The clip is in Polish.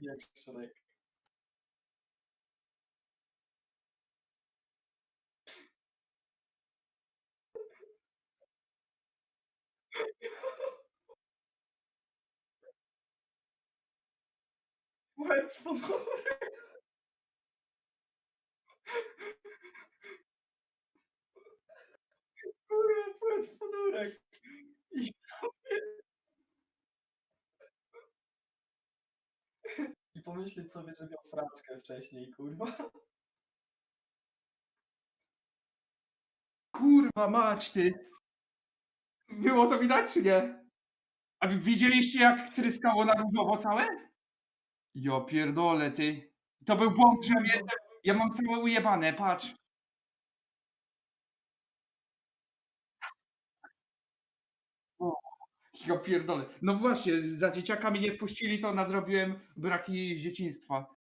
Yükselerek. White falan. I pomyśleć sobie, że miał sraczkę wcześniej, kurwa. Kurwa mać ty! Było to widać czy nie? A widzieliście jak tryskało na różowo całe? Ja pierdolę ty. To był błąd, mnie ja mam całe ujebane, patrz. ja pierdolę. No właśnie, za dzieciakami nie spuścili, to nadrobiłem braki dzieciństwa.